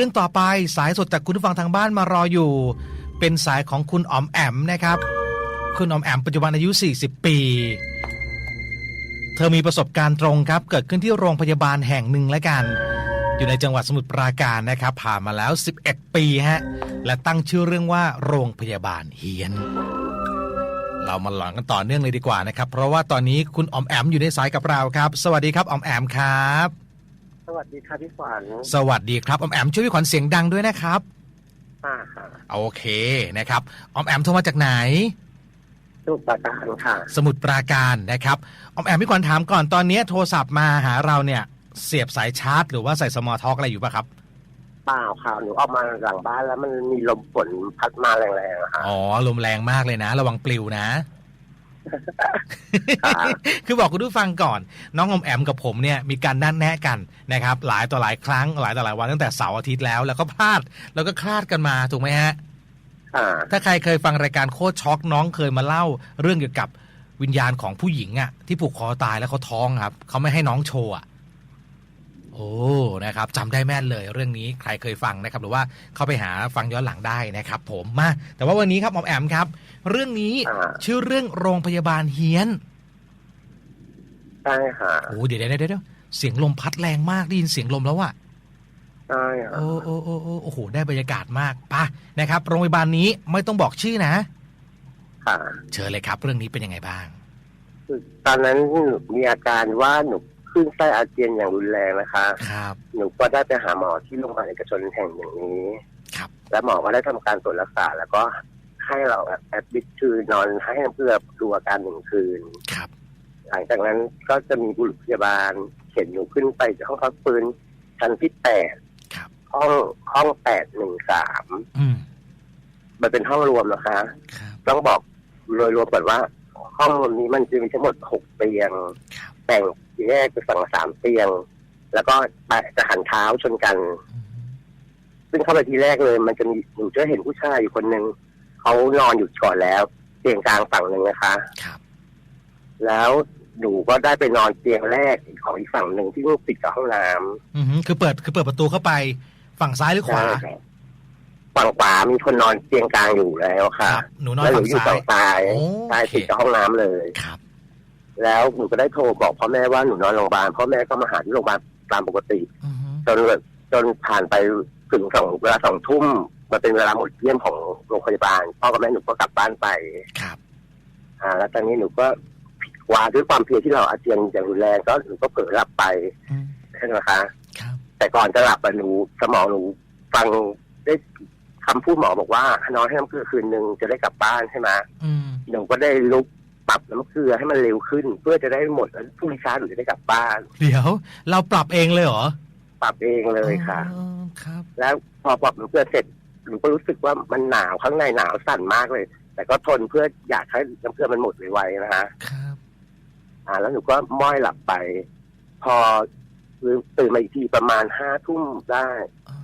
รื่องต่อไปสายสดจากคุณผู้ฟังทางบ้านมารออยู่ เป็นสายของคุณอ๋อมแอมนะครับ คุณอ๋อมแอมปัจจุบันอายุ 40 ปี เธอมีประสบการณ์ตรงครับ เกิดขึ้นที่โรงพยาบาลแห่งหนึ่งแล้วกัน อยู่ในจังหวัดสมุทรปราการนะครับ ผ่านมาแล้ว 11 ปีฮะและตั้งชื่อเรื่องว่า โรงพยาบาลเฮียน เรามาหลอนกันต่อเนื่องเลยดีกว่านะครับ เพราะว่าตอนนี้คุณอ๋อมแอมอยู่ในสายกับเราครับ สวัสดีครับอ๋อมแอมครับ วัสดีค่ะพี่ขวัญสวัสดีครับอ๋อมแอมช่วยพี่ขวัญเสียงดังด้วยนะครับค่ะค่ะโอเคนะครับออมแอมโทรมาจากไหนสุปราการค่ะ สมุทรปราการนะครับออมแอมพี่ขวัญถามก่อนตอนนี้โทรศัพท์มาหาเราเนี่ยเสียบสายชาร์จ หรือว่าใส่สมอลท็อกอะไรอยู่ปะครับเปล่าค่ะ หนูออกมาหลังบ้านแล้วมันมีลมฝนพัดมาแรงๆอะค่ะ อ๋อลมแรงมากเลยนะ ระวังปลิวนะ ค่ะคือบอกคุณผู้ฟังก่อน น้องอมแอมกับผมเนี่ยมีการนัดแนะกันนะครับ หลายต่อหลายครั้งหลายต่อหลายวันตั้งแต่เสาร์อาทิตย์แล้วแล้วก็พลาดแล้วก็คลาดกันมาถูกไหมฮะค่ะถ้าใครเคยฟังรายการโคตรช็อกน้องเคยมาเล่าเรื่องเกี่ยวกับวิญญาณของผู้หญิงอะ่ะที่ผูกคอตายแล้วเขาท้องครับเขาไม่ให้น้องโชว์อะโอ้ นะครับจำได้แม่นเลยเรื่องนี้ใครเคยฟังนะครับ หรือว่าเข้าไปหาฟังย้อนหลังได้นะครับผมมาแต่ว่าวันนี้ครับหมอมแอมครับ เรื่องนี้อ่าชื่อเรื่องโรงพยาบาลเฮียนใช่ค่ะโอ้เดี๋ยวเดี๋ยวเดี๋ยวเสียงลมพัดแรงมากได้ยินเสียงลมแล้วอะใช่ค่ะโอ้โอ้โอ้โอ้โอ้โหได้บรรยากาศมากปะนะครับ โรงพยาบาลนี้ไม่ต้องบอกชื่อนะค่ะเชิญเลยครับ เรื่องนี้เป็นยังไงบ้างคือตอนนั้นหนูมีอาการว่าหนู ขึ้นไส้อาเจียนอย่างรุนแรงนะคะ ครับ หนูก็ได้ไปหาหมอที่โรงพยาบาลเอกชนแห่งหนึ่งนี้ ครับ แล้วหมอก็ได้ทำการตรวจรักษา แล้วก็ให้เราแอดมิดคือนอนให้น้ำเกลือดูอาการหนึ่งคืน ครับ หลังจากนั้นก็จะมีบุรุษพยาบาลเข็นหนูขึ้นไปที่ห้องพักฟื้นชั้นที่แปดครับ ห้องห้องแปดหนึ่งสามอืม มันเป็นห้องรวมนะคะ ครับ ต้องบอกโดยรวมก่อนว่า ห้องรวมนี้มันจะมีทั้งหมดหกเตียงครับ แบ่ง แยกเป็นฝั่งละสามเตียง แล้วก็แปะจะหันเท้าชนกันอืมซึ่งเข้าไปทีแรกเลย มันจะมีหนูจะเห็นผู้ชายอยู่คนหนึ่งเขานอนอยู่ก่อนแล้ว เตียงกลางฝั่งหนึ่งนะคะครับ แล้วหนูก็ได้ไปนอนเตียงแรกของอีกฝั่งหนึ่งที่ติดกับห้องน้ำอือหือคือเปิดคือเปิดประตูเข้าไป ฝั่งซ้ายหรือขวาใช่ครับฝั่งขวามีคนนอนเตียงกลางอยู่แล้วค่ะหนูนอนแล้วหนูฝั่งอยู่ซ้าฝั่ยงซ้ายโอ้ใช่โอเคติดกับห้องน้ำเลยครับ แล้วหนูก็ได้โทรบอกพ่อแม่ว่าหนูนอนโรงพยาบาลพ่อแม่ก็มาหาที่โรงพยาบาลตามปกติ อือหือจนแบบจนผ่านไปถึงสองเวลาสองทุ่มมันเป็นเวลาหมดเยี่ยมของโรงพยาบาลพ่อกับแม่หนูก็กลับบ้านไป ครับ อ่า แล้วตอนนี้หนูก็วาด้วยความเพลียที่เราอาเจียนอย่างรุนแรงก็หนูก็เผลอหลับไปอืมใช่ไหมคะ ครับ แต่ก่อนจะหลับอะหนูสมองหนูฟังได้คำพูดหมอบอกว่านอนให้น้ำเกลือคืนหนึ่งจะได้กลับบ้านใช่ไหมอืม หนูก็ได้ลุก ปรับน้ำเกลือให้มันเร็วขึ้น เพื่อจะได้หมดแล้วพรุ่งนี้เช้าหนูจะได้กลับบ้าน เดี๋ยว เราปรับเองเลยเหรอปรับเองเลยค่ะอ๋อครับ แล้วพอปรับน้ำเกลือเสร็จหนูก็รู้สึกว่ามันหนาวข้างในหนาวสั่นมากเลย แต่ก็ทนเพื่ออยากให้น้ำเกลือมันหมดไวๆนะฮะครับอ่า แล้วหนูก็ม้อยหลับไป พอตื่นมาอีกทีประมาณห้าทุ่มได้อ่า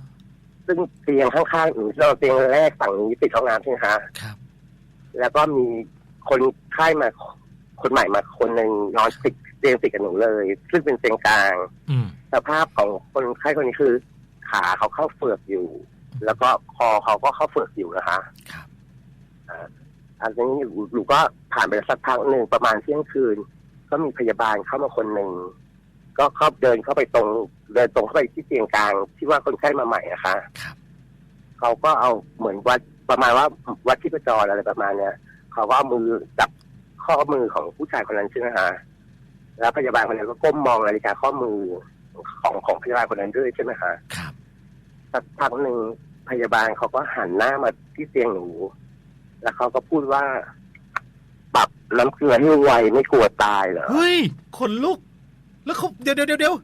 ซึ่งเตียงข้างๆหนูเราเตียงแรกฝั่งนี้ติดห้องน้ำใช่ไหมคะครับ แล้วก็มี คนไข้มาคนใหม่มาคนหนึ่งนอนติดเตียงติดกับหนูเลย ซึ่งเป็นเตียงกลางอืมสภาพของคนไข้คนนี้คือ ขาเขาเข้าเฟือกอยู่ แล้วก็คอเขาก็เข้าเฟือกอยู่นะคะครับอันนี้หนูหนูก็ผ่านไปสักพักหนึ่งประมาณเที่ยงคืน ก็มีพยาบาลเข้ามาคนหนึ่งก็เข้าเดินเข้าไปตรงเดินตรงเข้าไปที่เตียงกลางที่ว่าคนไข้มาใหม่นะคะครับเขาก็เอาเหมือนวัดประมาณว่าวัดที่ประจรอะไรประมาณเนี้ย เขาก็เอามือจับข้อมือของผู้ชายคนนั้นใช่ไหมฮะแล้วพยาบาลคนนั้นก็ก้มมองนาฬิกาข้อมือของของพยาบาลคนนั้นด้วยใช่ไหมฮะครับสักพักหนึ่งพยาบาลเขาก็หันหน้ามาที่เตียงหนู แล้วเขาก็พูดว่าปรับน้ำเกลือให้ไวไม่กลัวตายเหรอเฮ้ยขนลุก แล้วเขาเดี๋ยวเดี๋ยวเดี๋ยวเดี๋ยว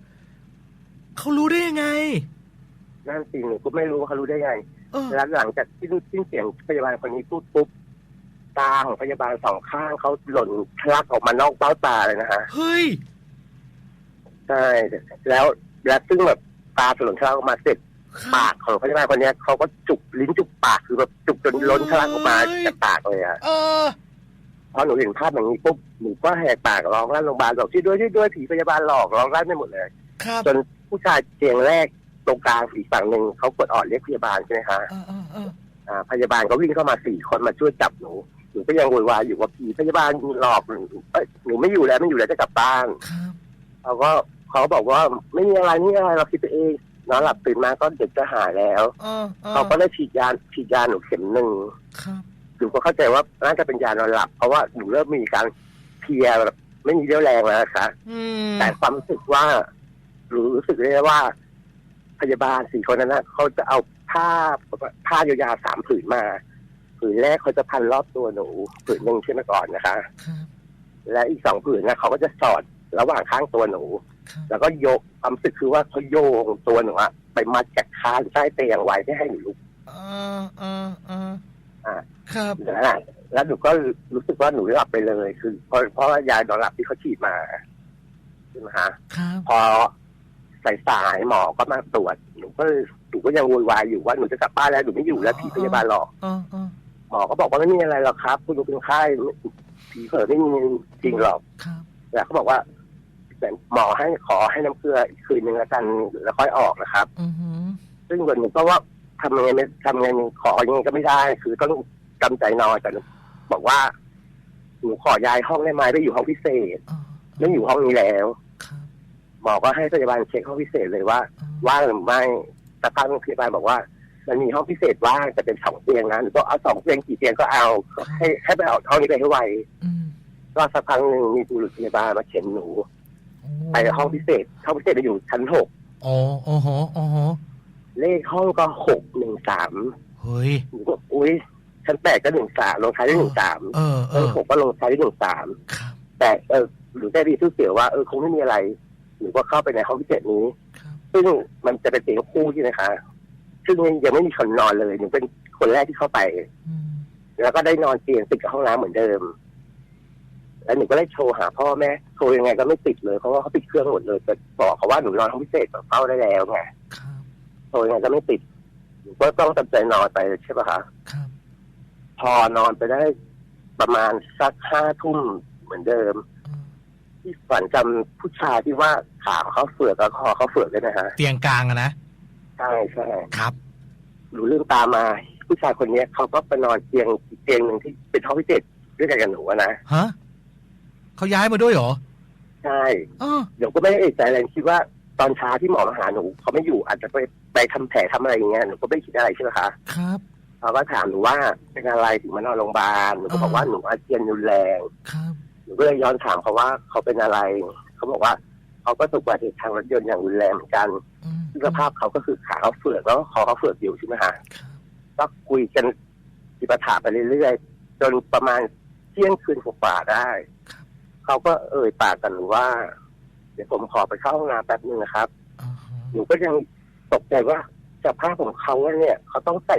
เขารู้ได้ยังไงนั่นสิหนูก็ไม่รู้ว่าเขารู้ได้ไงเออแล้วหลังจากที่สิ้นเสียงพยาบาลคนนี้พูดปุ๊บ ตาของพยาบาลสองข้างเขาหล่นทะลักออกมานอกเบ้าตาเลยนะฮะเฮ้ย ใช่แล้วแล้วซึ่งแบบตาถลนทะลักออกมาเสร็จครับปากของพยาบาลคนเนี้ยเขาก็จุกลิ้นจุกปากคือแบบจุกจนล้นทะลักออกมาโอ้ยจากปากเลยอะเออพอหนูเห็นภาพอย่างนี้ปุ๊บหนูก็แหกปากร้องลั่นโรงพยาบาลบอกช่วยด้วยช่วยด้วยผีพยาบาลหลอกร้องลั่นไปหมดเลยครับจนผู้ชายเตียงแรกตรงกลางอีกฝั่งหนึ่งเขากดออดเรียกพยาบาลใช่ไหมคะเออเออเอออ่าพยาบาลก็วิ่งเข้ามาสี่คนมาช่วยจับหนู หนูก็ยังโวยวายอยู่ว่าผีพยาบาลหลอกหนูเอ้ยหนูไม่อยู่แล้วไม่อยู่แล้วจะกลับบ้านครับ เขาก็เขาบอกว่าไม่มีอะไรไม่มีอะไรเราคิดไปเองนอนหลับตื่นมาก็เด็กจะหายแล้ว เออเออเขาก็ได้ฉีดยาฉีดยาหนูเข็มหนึ่งครับ หนูก็เข้าใจว่าน่าจะเป็นยานอนหลับ เพราะว่าหนูเริ่มมีการเพลียแบบไม่มีเรี่ยวแรงแล้วนะคะ อืมแต่ความรู้สึกว่าหนูรู้สึกเลยว่า พยาบาลสี่คนนั้นนะเขาจะเอาผ้าผ้ายาวๆสามผืนมา ผืนแรกเขาจะพันรอบตัวหนูผืนหนึ่งใช่ไหมก่อนนะคะ ครับและอีกสองผืนนะเขาก็จะสอดระหว่างข้างตัวหนู ครับแล้วก็โยกความรู้สึกคือว่าเขาโยงตัวหนูอะไปมัดกับคานใต้เตียงไว้ไม่ให้หนูลุกเออเออเอออ่า ครับ แล้วน่ะแล้วหนูก็รู้สึกว่าหนูหลับไปเลย คือเพราะเพราะว่ายานอนหลับที่เขาฉีดมาใช่ไหมฮะครับพอสายสายๆหมอก็มาตรวจหนูก็หนูก็ยังโวยวายอยู่ว่าหนูจะกลับบ้านแล้วหนูไม่อยู่แล้วผีพยาบาลหรอกเออเออ หมอก็บอกว่าไม่มีอะไรหรอกครับ คุณหนูเป็นไข้ผีเผลอไม่มีจริงหรอกครับแต่เขาบอกว่าแต่หมอให้ขอให้น้ำเกลืออีกคืนนึงแล้วกันแล้วค่อยออกนะครับ อือหือซึ่งวันหนูก็ว่าทำยังไงไม่ทำยังไงขอยังไงก็ไม่ได้ คือต้องจำใจนอนแต่บอกว่าหนูขอย้ายห้องได้ไหมไปอยู่ห้องพิเศษเออไม่อยู่ห้องนี้แล้ว ครับหมอก็ให้พยาบาลเช็คห้องพิเศษเลยว่าเออว่างหรือไม่แต่ทางพยาบาลบอกว่า มันมีห้องพิเศษว่างแต่เป็นสองเตียงนะหนูก็เอาสองเตียงกี่เตียงก็เอาให้ให้ไปเอาห้องนี้ไปให้ไวอืมก็สักพักหนึ่งมีบุรุษพยาบาลมาเข็นหนูโอ้ไปห้องพิเศษห้องพิเศษจะอยู่ชั้นหกโอ้โอ้โหโอ้โหเลขห้องก็หกหนึ่งสามเฮ้ยหนูก็อุ้ยชั้นแปดก็หนึ่งสามลงท้ายด้วยหนึ่งสามเออเอชั้นอหกก็ลงท้ายด้วยหนึ่งสามครับแต่เออหนูได้ดีทุกเสียว่าเออคงไม่มีอะไรหนูก็เข้าไปในห้องพิเศษนี้ครับซึ่งมันจะเป็นเตียงคู่ใช่ไหมคะ ซึ่งยังไม่มีคนนอนเลยหนูเป็นคนแรกที่เข้าไปอืมแล้วก็ได้นอนเตียงติดกับห้องน้ำเหมือนเดิม แล้วหนูก็ได้โทรหาพ่อแม่โทรยังไงก็ไม่ติดเลยเพราะว่าเขาปิดเครื่องหมดเลยแต่บอกเขาว่าหนูนอนห้องพิเศษกับเฝ้าได้แล้วไงครับโทรยังไงก็ไม่ติดหนูก็ต้องจำใจนอนไปใช่ปะคะครับพอนอนไปได้ประมาณสักห้าทุ่มเหมือนเดิมเออที่ฝันจำผู้ชายที่ว่าขาเขาเฟือกกับคอเขาเฟือกด้วยนะฮะเตียงกลางอะนะ ใช่ใช่ครับ หนูลืมตามมา ผู้ชายคนเนี้ยเขาก็ไปนอนเตียงอีกเตียงหนึ่งที่เป็นห้องพิเศษด้วยกันกับหนูอะนะฮะเขาย้ายมาด้วยเหรอใช่เออเดี๋ยวก็ไม่ได้เอกใจอะไรคิดว่าตอนเช้าที่หมอมาหาหนูเขาไม่อยู่อาจจะไปไปทำแผลทำอะไรอย่างเงี้ยหนูก็ไม่คิดอะไรใช่ไหมคะครับ เขาก็ถามหนูว่าเป็นอะไรถึงมานอนโรงพยาบาลหนูก็บอกว่าหนูอาเจียนรุนแรง ครับ หนูก็เลยย้อนถามเขาว่าเขาเป็นอะไร เขาบอกว่า เขาก็ถูกอุบัติเหตุทางรถยนต์อย่างรุนแรงเหมือนกันอืมซึ่งสภาพเขาก็คือขาเขาเฟือกแล้วก็คอเขาเฟือกอยู่ใช่ไหมฮะครับก็คุยกันจิปาถะไปเรื่อยๆจนประมาณเที่ยงคืนกว่าๆได้ เขาก็เอ่ยปากกันหนูว่า เดี๋ยวผมขอไปเข้าห้องน้ำแป๊บนึงนะครับอ่าฮะหนูก็ยังตกใจว่าสภาพของเขาเนี่ยเขาต้องใส่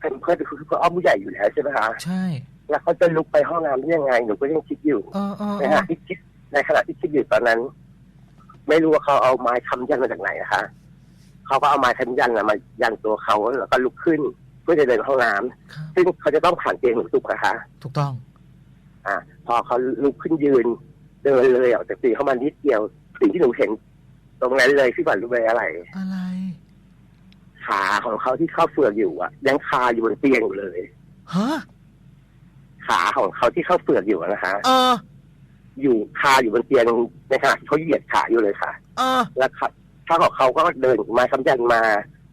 เป็นเพื่อนคือเขาอ้อมผู้ใหญ่อยู่แล้วใช่ไหมคะใช่ แล้วเขาจะลุกไปห้องน้ำได้ยังไงหนูก็ยังคิดอยู่เออเออในเอขอณะที่คิดในขณะที่คิดอยู่ตอนนั้น ไม่รู้ว่าเขาเอาไม้ค้ำยันมาจากไหนนะคะเขาก็เอาไม้ค้ำยันน่ะมายันตัวเขาแล้วก็ลุกขึ้นเพื่อจะเดินเข้าห้องน้ำครับซึ่งเขาจะต้องผ่านเตียงหนูถูกนะคะ ถูกต้อง อ่า พอเขาลุกขึ้นยืน เดินเลยออกจากเตียงเข้ามานิดเดียวสิ่งที่หนูเห็น ตรงนั้นเลยที่ฝันรู้ไหมอะไร อะไร ขาของเขาที่เข้าเฟือกอยู่อะ ยังคาอยู่บนเตียงอยู่เลยฮะขาของเขาที่เข้าเฟือกอยู่อะนะคะ เออ อยู่คาอยู่บนเตียงในขณะที่เขาเหยียดขาอยู่เลยค่ะ เออ แล้วขาข้างของเขาก็เดินมาคำยันมา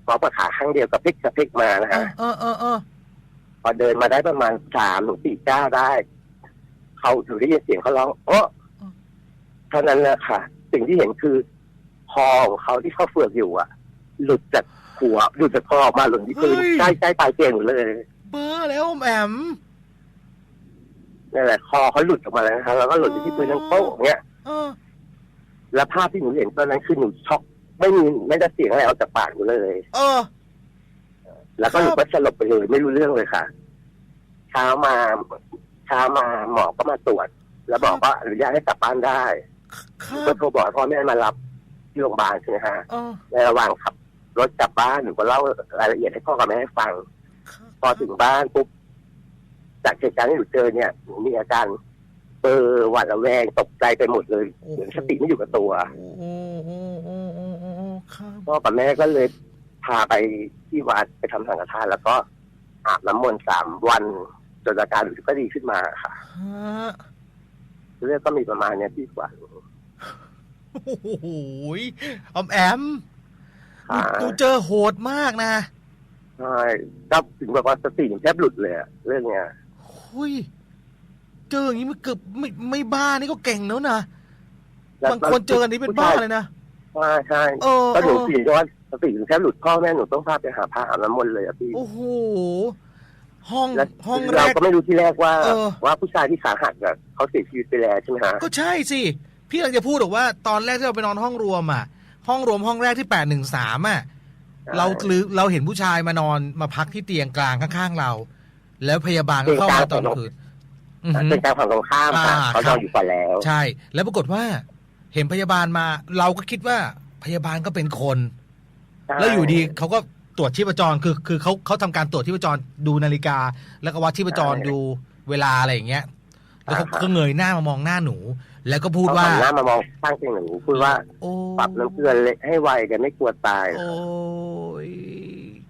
พร้อมกับขาข้างเดียวกับพลิกกับพลิกมานะเอฮะอเออเออเออพอเดินมาได้ประมาณสามหรือสี่ก้าวได้ เขาถึงได้ยินเสียงเขาร้องโอ้เท่านั้นแหละค่ะ สิ่งที่เห็นคือคอของเขาที่เขาเฟือกอยู่อะหลุดจากหัวหลุดจากคอออกมาหล่นที่พื้นใกล้ใกล้ปลายเตียงหนูเลย เบอร์แล้วแอม นั่นแหละคอเขาหลุดออกมาแล้วนะคะแล้วก็หล่นอยู่ที่พื้นทั้งโต๊ะอย่างเงี้ยเออแล้วภาพที่หนูเห็นตอนนั้นคือหนูช็อกไม่มีไม่ได้เสียงอะไรออกจากปากหนูเลย เออ แล้วก็หนูก็สลบไปเลยไม่รู้เรื่องเลยค่ะ เช้ามาเช้ามาหมอก็มาตรวจ แล้วบอกว่าอนุญาตให้กลับบ้านได้คหนูรัก็บโทรบอกให้พ่อแม่มารับที่โรงพยาบาลใช่ไหมฮะเออในระหว่างขับรถกลับบ้านหนูก็เล่ารายละเอียดให้พ่อกับแม่ให้ฟังพอถึงบ้านปุ๊บ จากเหตุการณ์ที่หนูเจอเนี่ยหนูมีอาการเบอร์หวาดระแวงตกใจไปหมดเลยเหมือนสติไม่อยู่กับตัวโอ้โหโอ้โหโอ้โหโอ้โหครับพ่อกับแม่ก็เลยพาไปที่วัดไปทำสังฆทานแล้วก็อาบน้ำมนต์สามวันจนอาการก็ดีขึ้นมาค่ะฮะเรื่องก็มีประมาณเนี้ยพี่กว่าโอ้โหยออมแอมค่ะดูเจอโหดมากนะ ใช่ก็ถึงแบบว่าสติแทบหลุดเลยอะเรื่องเนี้ย หุยเจออย่างนี้มันเกือบไม่ไม่บ้านี่ก็เก่งแล้วนะแล้วบางคนเจออันนี้เป็นบ้าเลยนะใช่ใช่เออก็หนูเออเสียว่าสติถึงแทบหลุดพ่อแม่หนูต้องพาไปหาพระอาบน้ำมนต์เลยอะพี่โอ้โหห้องและห้องแรเรากก็ไม่รู้ที่แรกว่าเออว่าผู้ชายที่ขาหักอะเขาเสียชีวิตไปแล้วใช่ไหมฮะก็ใช่สิพี่กำลังจะพูดบอกว่าตอนแรกที่เราไปนอนห้องรวมอะ ห้องรวมห้องแรกที่แปดหนึ่งสามอะเราหรือเราเห็นผู้ชายมานอนมาพักที่เตียงกลางข้างๆเรา แล้วพยาบาลก็เข้ามาตอนกลางคืนอือหือเป็นการฝั่งตรงข้ามค่ะอ่าเขาครันอบนอยู่ก่อนแล้ว ใช่ แล้วปรากฏว่า เห็นพยาบาลมา เราก็คิดว่าพยาบาลก็เป็นคน แล้วอยู่ดีเขาก็ตรวจชีพจรคือคือเขาเขาทำการตรวจชีพจรดูนาฬิกา แล้วก็วัดชีพจรดูเวลาอะไรอย่างเงี้ย แล้วเขาก็เงยหน้ามามองหน้าหนู แล้วก็พูดเขาว่าหันหน้ามามองข้างเตียงหนูพูดว่าโอ้ปรับน้ำเกลือเล็กให้ไวแกไม่กลัวตายโอ้ย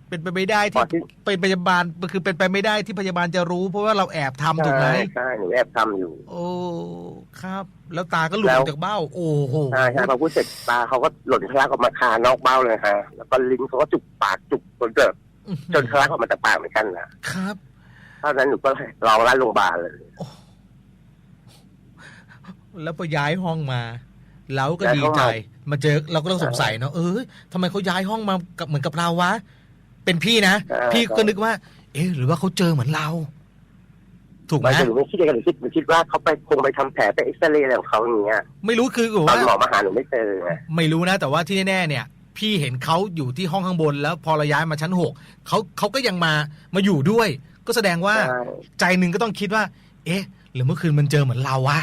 เป็นไปไม่ได้พอที่ที่ เป็นพยาบาลคือเป็นไปไม่ได้ที่พยาบาลจะรู้ เพราะว่าเราแอบทำถูกไหมใช่ใช่หนูแอบทำอยู่ โอ้ครับ แล้วตาก็หลุดแล้วออกจากเบ้า โอ้โห ใช่ใช่พอพูดเสร็จตาเขาก็หล่นทะลักออกมาคานอกเบ้าเลยฮะแล้วก็ลิ้นเขาก็จุกปากจุกจนเกิดจนทะลักออกมาจากปากเหมือนกันนะครับ เท่านั้นหนูก็ร้องลั่นโรงพยาบาลเลยแล้วพอย้ายห้องมา เราก็ดีใจมาเจอเราก็ต้องสงสัยเนาะเออทำไมเขาย้ายห้องมากับเหมือนกับเราวะ เป็นพี่นะพี่ก็นึกว่า เอ๊ะหรือว่าเขาเจอเหมือนเรา ถูกไหมไม่หนูไม่คิดอย่างนั้นหนูคิดหนูคิดว่าเขาไปคงไปทำแผลไปเอ็กซเรย์อะไรของเขาอย่างเงี้ยไม่รู้คือตอนว่า หมอมาหาหนูไม่เจอไงไม่รู้นะ แต่ว่าที่แน่ๆเนี่ย พี่เห็นเขาอยู่ที่ห้องข้างบน แล้วพอเราย้ายมาชั้นหกเขาเขาก็ยังมามาอยู่ด้วย ก็แสดงว่าใช่ใจหนึ่งก็ต้องคิดว่า เอ๊ะ หรือเมื่อคืนมันเจอเหมือนเราวะ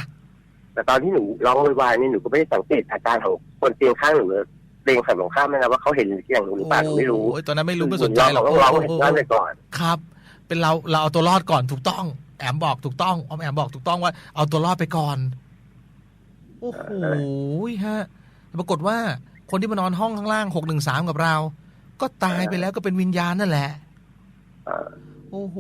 แต่ตอนที่หนูร้องโวยวายนี่หนูก็ไม่ได้สังเกตอาการของคนเตียงข้างหนูเลย เตียงฝั่งตรงข้ามนะว่าเขาเห็นอย่างหนูหรือเปล่าหนูไม่รู้โอ้ยตอนนั้นไม่รู้ไม่สนใจหรอกหนูร้องโอ้เห็นโหร้องไปก่อน ครับ เป็นเราเราเอาตัวรอดก่อนถูกต้อง แอมบอกถูกต้องออมแอมบอกถูกต้องว่าเอาตัวรอดไปก่อน โอ้โหฮะปรากฏว่าคนที่มานอนห้องข้างล่างหกหนึ่งสามกับเรา ก็ตายไปแล้วก็เป็นวิญญาณนั่นแหละเอ่อโอ้โห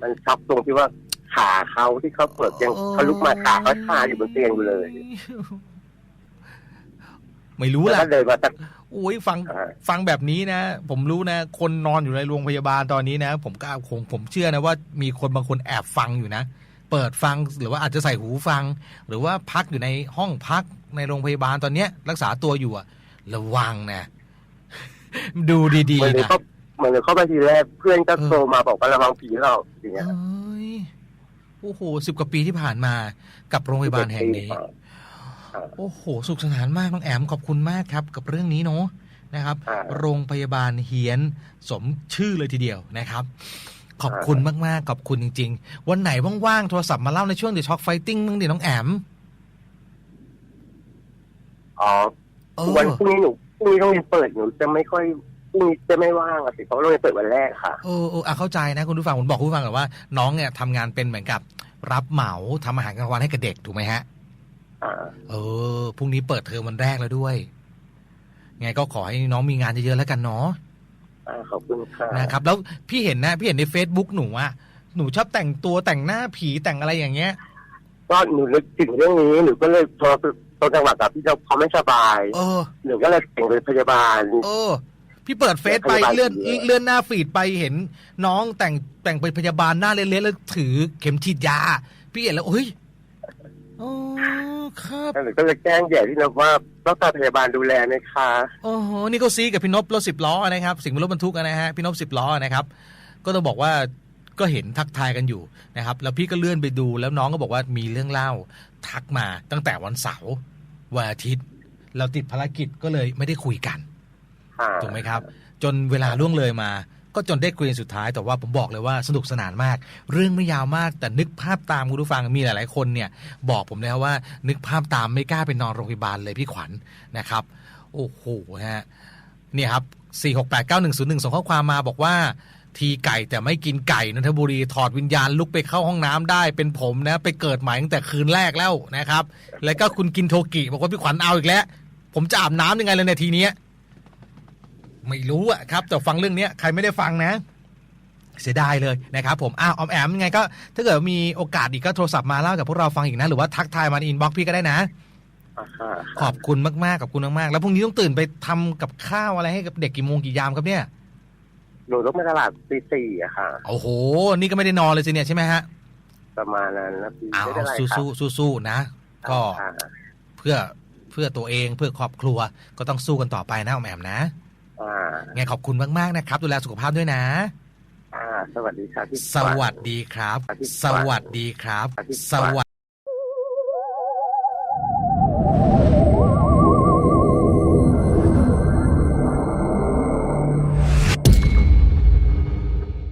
มันช็อกตรงที่ว่าขาเขาที่เขาเปิดยังเขาลุกมาขาเขาคาอยู่บนเตียงอยู่เลย ไม่รู้แล้วแหละก็เดินมาจากโอ้ยฟังอ่า ฟังแบบนี้นะ ผมรู้นะ คนนอนอยู่ในโรงพยาบาลตอนนี้นะ ผมก็คงผมเชื่อนะว่ามีคนบางคนแอบฟังอยู่นะ เปิดฟังหรือว่าอาจจะใส่หูฟัง หรือว่าพักอยู่ในห้องพักในโรงพยาบาลตอนเนี้ย รักษาตัวอยู่อะระวังนะ ดูดีเหมือนๆเดี๋ยวนะ เขาเหมือนเดี๋ยวเข้าไปทีแรกเพื่อนก็เออโทรมาบอกว่าระวังผีเราอย่างเงี้ยเอ้ยโอ้โหสิบกว่าปีที่ผ่านมากับโรงพยาบาลแห่งนี้ โอ้โห สุขสนานมากน้องแอมขอบคุณมากครับ กับเรื่องนี้เนาะนะครับอ่าโรงพยาบาลเฮียนสมชื่อเลยทีเดียวนะครับ ขอบคุณมาก ๆ ขอบคุณจริง ๆ วันไหนว่างๆ โทรศัพท์มาเล่าในช่วงเดี๋ยวช็อกไฟติ้งมึงดิน้องแอมอ๋อเออวันพรุ่งนี้หนูพรุ่งนี้โรงเรียนเปิดหนูจะไม่ค่อยพรุ่งนี้จะไม่ว่างอะสิเพราะโรงเรียนเปิดวันแรกค่ะเออเอออะเข้าใจนะคุณผู้ฟังผมบอกคุณผู้ฟังก่อนว่าน้องเนี่ยทำงานเป็นเหมือนกับ รับเหมาทำอาหารกลางวันให้กับเด็กถูกไหมฮะอ่า เออพรุ่งนี้เปิดเทอมวันแรกแล้วด้วย ไงก็ขอให้น้องมีงานเยอะๆแล้วกันเนาะอ่าขอบคุณค่ะนะครับ แล้วพี่เห็นนะพี่เห็นใน Facebook หนูอะหนูชอบแต่งตัวแต่งหน้าผีแต่งอะไรอย่างเงี้ยก็หนูนึกถึงเรื่องนี้หนูก็เลยโทรโทรจังหวัดกับพี่เจ้าเขาไม่สบายเออหนูก็เลยแต่งเป็นพยาบาลเออ พี่เปิดเฟซไปพยาบาลเลื่อนผีอะเลื่อนหน้าฟีดไปเห็น น้องแต่งแต่งเป็นพยาบาลหน้าเละๆแล้วถือเข็มฉีดยา พี่เห็นแล้วเฮ้ย โอ้ครับหนูก็เลยแจ้งแย่ที่นะว่าต้องการพยาบาลดูแลไหมคะโอ้โหนี่ก็ซีกับพี่นพรถสิบล้อนะครับ สิ่งบนรถบรรทุกนะฮะพี่นพสิบล้อนะครับ ก็ต้องบอกว่าก็เห็นทักทายกันอยู่นะครับ แล้วพี่ก็เลื่อนไปดูแล้วน้องก็บอกว่ามีเรื่องเล่าทักมาตั้งแต่วันเสาร์วันอาทิตย์ เราติดภารกิจก็เลยไม่ได้คุยกันค่ะถูกไหมครับ จนเวลาล่วงเลยมา ก็จนได้คุยกันสุดท้ายแต่ว่าผมบอกเลยว่าสนุกสนานมาก เรื่องไม่ยาวมาก แต่นึกภาพตามคุณผู้ฟังมีหลาย ๆ คนเนี่ย บอกผมแล้วว่า นึกภาพตามไม่กล้าไปนอนโรงพยาบาลเลยพี่ขวัญนะครับ โอ้โหฮะนี่ครับ4689101 ส่งข้อความมาบอกว่า ทีไก่แต่ไม่กินไก่นนทบุรีถอดวิญญาณลุกไปเข้าห้องน้ำได้เป็นผมนะ ไปเกิดใหม่ตั้งแต่คืนแรกแล้วนะครับ แล้วก็คุณกินโทกิบอกว่าพี่ขวัญเอาอีกแล้ว ผมจะอาบน้ำยังไงเลยเนี่ยทีเนี้ย ไม่รู้อะครับแต่ฟังเรื่องเนี้ยใครไม่ได้ฟังนะเสียดายเลยนะครับผมอ้าวออมแอมยังไงก็ถ้าเกิดมีโอกาสอีกก็โทรศัพท์มาเล่ากับพวกเราฟังอีกนะ หรือว่าทักทายมาในอินบ็อกซ์พี่ก็ได้นะอ่าค่ะขอบคุณมากๆขอบคุณมากๆ แล้วพรุ่งนี้ต้องตื่นไปทำกับข้าวอะไรให้กับเด็กกี่โมงกี่ยามครับเนี่ยหนูต้องไปตลาดตีสี่อะค่ะ โอ้โห นี่ก็ไม่ได้นอนเลยสิเนี่ยใช่ไหมฮะ ประมาณนั้นนะพี่เอาไม่เป็นไรสู้ค่ะสู้สู้สู้ๆนะ ก็ค่ะเพื่อเพื่อตัวเองเพื่อครอบครัวก็ต้องสู้กันต่อไปนะออมแอมนะ อ่าไงขอบคุณมากๆนะครับ ดูแลสุขภาพด้วยนะอ่าสวัสดีครับพี่สวัสดีครับ สวัสดีครับ สวัส